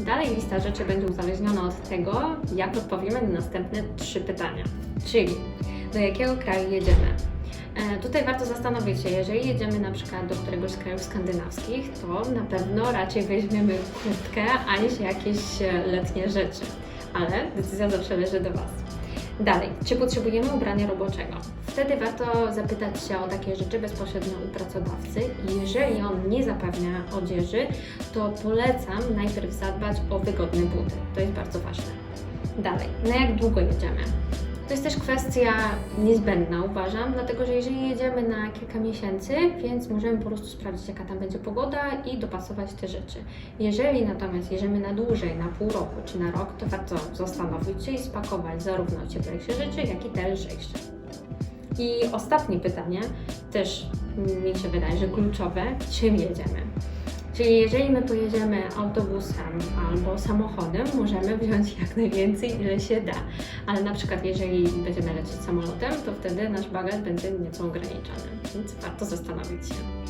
Dalej lista rzeczy będzie uzależniona od tego, jak odpowiemy na następne trzy pytania. Czyli do jakiego kraju jedziemy? E, Tutaj warto zastanowić się, jeżeli jedziemy na przykład do któregoś z krajów skandynawskich, to na pewno raczej weźmiemy kurtkę, aniż jakieś e, letnie rzeczy. Ale decyzja zawsze leży do Was. Dalej, czy potrzebujemy ubrania roboczego? Wtedy warto zapytać się o takie rzeczy bezpośrednio u pracodawcy. Jeżeli on nie zapewnia odzieży, to polecam najpierw zadbać o wygodne buty. To jest bardzo ważne. Dalej, na jak długo jedziemy? To jest też kwestia niezbędna, uważam, dlatego że jeżeli jedziemy na kilka miesięcy, więc możemy po prostu sprawdzić, jaka tam będzie pogoda i dopasować te rzeczy. Jeżeli natomiast jedziemy na dłużej, na pół roku czy na rok, to warto zastanowić się i spakować zarówno cieplejsze rzeczy, jak i te lżejsze. I ostatnie pytanie, też mi się wydaje, że kluczowe, czym jedziemy? Czyli jeżeli my pojedziemy autobusem albo samochodem, możemy wziąć jak najwięcej, ile się da. Ale na przykład jeżeli będziemy lecieć samolotem, to wtedy nasz bagaż będzie nieco ograniczony, więc warto zastanowić się.